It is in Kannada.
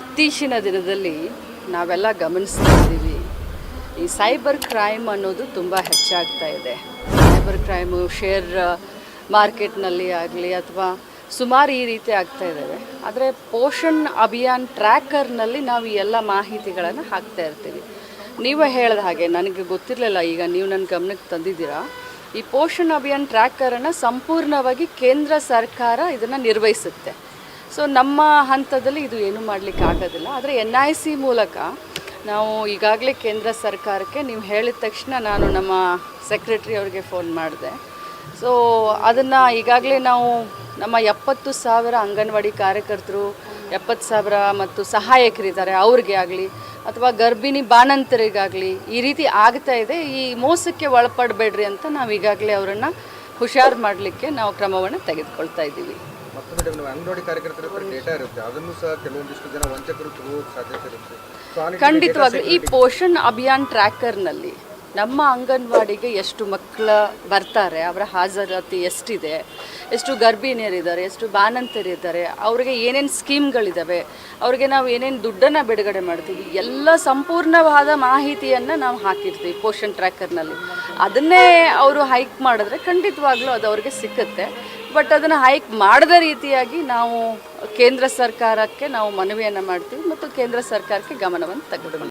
ಇತ್ತೀಚಿನ ದಿನದಲ್ಲಿ ನಾವೆಲ್ಲ ಗಮನಿಸ್ತಾ ಇದ್ದೀವಿ. ಈ ಸೈಬರ್ ಕ್ರೈಮ್ ಅನ್ನೋದು ತುಂಬ ಹೆಚ್ಚಾಗ್ತಾ ಇದೆ. ಸೈಬರ್ ಕ್ರೈಮು ಶೇರ್ ಮಾರ್ಕೆಟ್ನಲ್ಲಿ ಆಗಲಿ ಅಥವಾ ಸುಮಾರು ಈ ರೀತಿ ಆಗ್ತಾ ಇದ್ದಾವೆ. ಆದರೆ ಪೋಷಣ್ ಅಭಿಯಾನ್ ಟ್ರ್ಯಾಕರ್ನಲ್ಲಿ ನಾವು ಈ ಎಲ್ಲ ಮಾಹಿತಿಗಳನ್ನು ಹಾಕ್ತಾ ಇರ್ತೀವಿ. ನೀವು ಹೇಳಿದ ಹಾಗೆ ನನಗೆ ಗೊತ್ತಿರಲಿಲ್ಲ, ಈಗ ನೀವು ನನ್ನ ಗಮನಕ್ಕೆ ತಂದಿದ್ದೀರಾ? ಈ ಪೋಷಣ್ ಅಭಿಯಾನ್ ಟ್ರ್ಯಾಕರನ್ನು ಸಂಪೂರ್ಣವಾಗಿ ಕೇಂದ್ರ ಸರ್ಕಾರ ಇದನ್ನು ನಿರ್ವಹಿಸುತ್ತೆ. ಸೊ ನಮ್ಮ ಹಂತದಲ್ಲಿ ಇದು ಏನು ಮಾಡಲಿಕ್ಕೆ ಆಗೋದಿಲ್ಲ. ಆದರೆ ಎನ್ ಐ ಸಿ ಮೂಲಕ ನಾವು ಈಗಾಗಲೇ ಕೇಂದ್ರ ಸರ್ಕಾರಕ್ಕೆ ನೀವು ಹೇಳಿದ ತಕ್ಷಣ ನಾನು ನಮ್ಮ ಸೆಕ್ರೆಟ್ರಿ ಅವರಿಗೆ ಫೋನ್ ಮಾಡಿದೆ. ಸೊ ಅದನ್ನು ಈಗಾಗಲೇ ನಾವು ನಮ್ಮ ಎಪ್ಪತ್ತು ಸಾವಿರ ಅಂಗನವಾಡಿ ಕಾರ್ಯಕರ್ತರು, ಎಪ್ಪತ್ತು ಸಾವಿರ ಮತ್ತು ಸಹಾಯಕರಿದ್ದಾರೆ ಅವ್ರಿಗೆ ಆಗಲಿ ಅಥವಾ ಗರ್ಭಿಣಿ ಬಾಣಂತರಿಗಾಗಲಿ ಈ ರೀತಿ ಆಗ್ತಾ ಇದೆ. ಈ ಮೋಸಕ್ಕೆ ಒಳಪಡಬೇಡ್ರಿ ಅಂತ ನಾವು ಈಗಾಗಲೇ ಅವರನ್ನು ಹುಷಾರು ಮಾಡಲಿಕ್ಕೆ ನಾವು ಕ್ರಮವನ್ನು ತೆಗೆದುಕೊಳ್ತಾ ಇದ್ದೀವಿ. ನಾವು ಅಂಗನವಾಡಿ ಕಾರ್ಯಕರ್ತರ ಹತ್ರ ಡೇಟಾ ಇರುತ್ತೆ. ಅದನ್ನು ಸಹ ಕೆಲವೊಂದಿಷ್ಟು ಜನ ವಂಚಕರು ಸಾಧ್ಯತೆ ಇರುತ್ತೆ. ಸೊ ಆ ನಿಟ್ಟಿನಲ್ಲಿ ಖಂಡಿತವಾಗ್ಲೂ ಈ ಪೋಷಣ್ ಅಭಿಯಾನ್ ಟ್ರ್ಯಾಕರ್ನಲ್ಲಿ ನಮ್ಮ ಅಂಗನವಾಡಿಗೆ ಎಷ್ಟು ಮಕ್ಕಳ ಬರ್ತಾರೆ ಅವರ ಹಾಜರಾತಿ ಎಷ್ಟಿದೆ ಎಷ್ಟು ಗರ್ಭಿಣಿಯರಿದ್ದಾರೆ ಎಷ್ಟು ಬಾಣಂತರಿದ್ದಾರೆ ಅವರಿಗೆ ಏನೇನು ಸ್ಕೀಮ್ಗಳಿದ್ದಾವೆ ಅವರಿಗೆ ನಾವು ಏನೇನು ದುಡ್ಡನ್ನು ಬಿಡುಗಡೆ ಮಾಡ್ತೀವಿ ಎಲ್ಲ ಸಂಪೂರ್ಣವಾದ ಮಾಹಿತಿಯನ್ನು ನಾವು ಹಾಕಿರ್ತೀವಿ ಪೋಷಣ್ ಟ್ರ್ಯಾಕರ್ನಲ್ಲಿ. ಅದನ್ನೇ ಅವರು ಹೈಕ್ ಮಾಡಿದ್ರೆ ಖಂಡಿತವಾಗ್ಲೂ ಅದು ಅವ್ರಿಗೆ ಸಿಕ್ಕುತ್ತೆ. ಬಟ್ ಅದನ್ನು ಹೈಕ್ ಮಾಡದ ರೀತಿಯಾಗಿ ನಾವು ಕೇಂದ್ರ ಸರ್ಕಾರಕ್ಕೆ ನಾವು ಮನವಿಯನ್ನು ಮಾಡ್ತೀವಿ ಮತ್ತು ಕೇಂದ್ರ ಸರ್ಕಾರಕ್ಕೆ ಗಮನವನ್ನು ತೆಗೆದುಕೊಂಡು